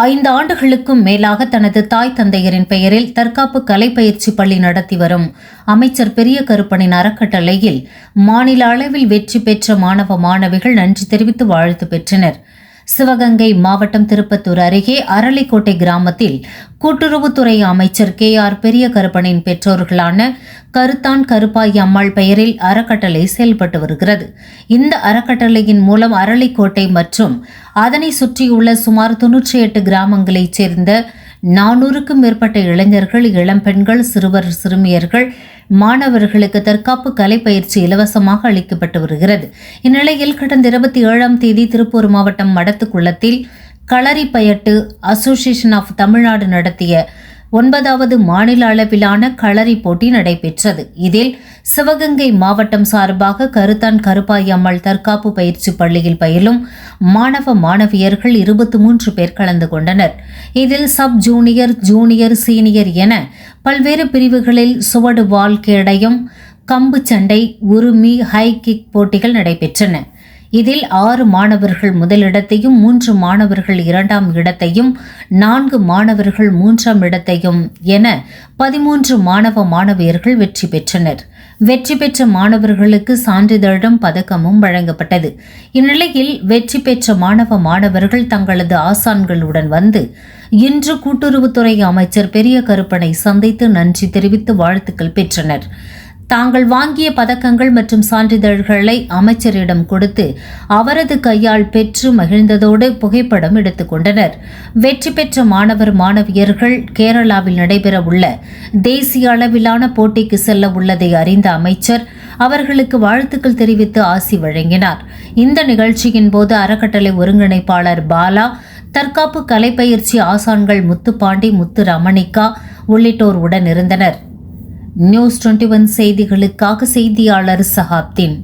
ஐந்து ஆண்டுகளுக்கும் மேலாக தனது தாய் தந்தையரின் பெயரில் தற்காப்பு கலை பயிற்சி பள்ளி நடத்தி வரும் அமைச்சர் பெரிய கருப்பனின் அறக்கட்டளையில் மாநில அளவில் வெற்றி பெற்ற மாணவ மாணவிகள் நன்றி தெரிவித்து வாழ்த்து பெற்றனர். சிவகங்கை மாவட்டம் திருப்பத்தூர் அருகே அரளிக்கோட்டை கிராமத்தில் கூட்டுறவுத்துறை அமைச்சர் கே ஆர் பெரிய கருப்பனின் பெற்றோர்களான கருத்தான் கருப்பாய் அம்மாள் பெயரில் அறக்கட்டளை செயல்பட்டு வருகிறது. இந்த அறக்கட்டளையின் மூலம் அரளிக்கோட்டை மற்றும் அதனை சுற்றியுள்ள சுமார் தொன்னூற்றி எட்டு கிராமங்களைச் சேர்ந்த நானூறுக்கும் மேற்பட்ட இளைஞர்கள் இளம்பெண்கள் சிறுவர் சிறுமியர்கள் மாணவர்களுக்கு தற்காப்பு கலை பயிற்சி இலவசமாக அளிக்கப்பட்டு வருகிறது. இந்நிலையில் கடந்த இருபத்தி ஏழாம் தேதி திருப்பூர் மாவட்டம் மடத்துக்குளத்தில் களரி பயட்டு அசோசியேஷன் ஆஃப் தமிழ்நாடு நடத்திய ஒன்பதாவது மாநில அளவிலான களரி போட்டி நடைபெற்றது. இதில் சிவகங்கை மாவட்டம் சார்பாக கருத்தான் கருப்பாய் அம்மாள் தற்காப்பு பயிற்சி பள்ளியில் பயிலும் மாணவ மாணவியர்கள் இருபத்தி மூன்று பேர் கலந்து கொண்டனர். இதில் சப் ஜூனியர் ஜூனியர் சீனியர் என பல்வேறு பிரிவுகளில் சுவடு வால் கேடயம் கம்பு சண்டை உருமி ஹை கிக் போட்டிகள் நடைபெற்றன. இதில் ஆறு மாணவர்கள் முதலிடத்தையும் மூன்று மாணவர்கள் இரண்டாம் இடத்தையும் நான்கு மாணவர்கள் மூன்றாம் இடத்தையும் என பதிமூன்று மாணவ மாணவியர்கள் வெற்றி பெற்றனர். வெற்றி பெற்ற மாணவர்களுக்கு சான்றிதழும் பதக்கமும் வழங்கப்பட்டது. இந்நிலையில் வெற்றி பெற்ற மாணவ மாணவர்கள் தங்களது ஆசான்களுடன் வந்து இன்று கூட்டுறவுத்துறை அமைச்சர் பெரிய கருப்பனை சந்தித்து நன்றி தெரிவித்து வாழ்த்துக்கள் பெற்றனர். தாங்கள் வாங்கிய பதக்கங்கள் மற்றும் சான்றிதழ்களை அமைச்சரிடம் கொடுத்து அவரது கையால் பெற்று மகிழ்ந்ததோடு புகைப்படம் எடுத்துக்கொண்டனர் வெற்றி பெற்ற மாணவர் மாணவியர்கள் கேரளாவில் நடைபெறவுள்ள தேசிய அளவிலான போட்டிக்கு செல்ல உள்ளதை அறிந்த அமைச்சர் அவர்களுக்கு வாழ்த்துக்கள் தெரிவித்து ஆசி வழங்கினார். இந்த நிகழ்ச்சியின் போது அறக்கட்டளை ஒருங்கிணைப்பாளர் பாலா தற்காப்பு கலைப்பயிற்சி ஆசான்கள் முத்துப்பாண்டி முத்து ரமணிகா உள்ளிட்டோர் உடன் இருந்தனர். நியூஸ் டுவெண்ட்டி ஒன் செய்திகளுக்காக செய்தியாளர் சஹாப்தீன்.